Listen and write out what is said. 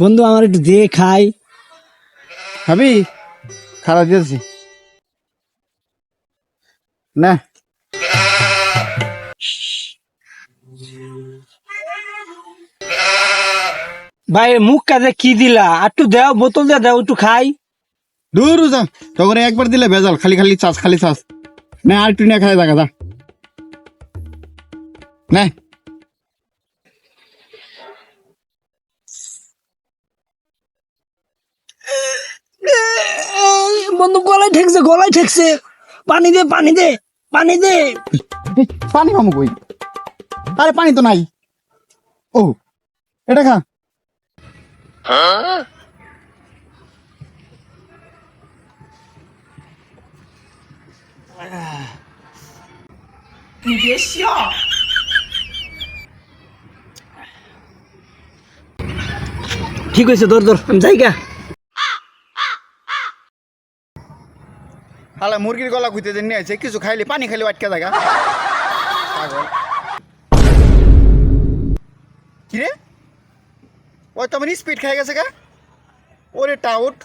বন্ধু আমার একটু দে খাই। খাবি খারাপ দিয়েছি। না। ভাই মুখ কাজে কি দিলা? একটু দেও বোতল দিয়ে দাও একটু খাই। দূর যা তখন একবার দিলে ভেজাল খালি খালি চাষ খালি চাষ না আর একটু না খাই দেখা যা না। বন্ধু গলায় ঠেকছে গলায় ঠেকছে। পানি দে পানি দে পানি দে। পানি খামো কই? আরে পানি তো নাই। ও এটা খা। ঠিক হয়েছে? ধর ধর আমি যাই গা। হালা মুরগির গলা খুঁজতে জন্য আছে কিছু খাইলে পানি খাইলে আটকে জায়গা পাগল। কিরে ওই তো আমার স্পিড খাই গেছে গা। ওরে টাউট।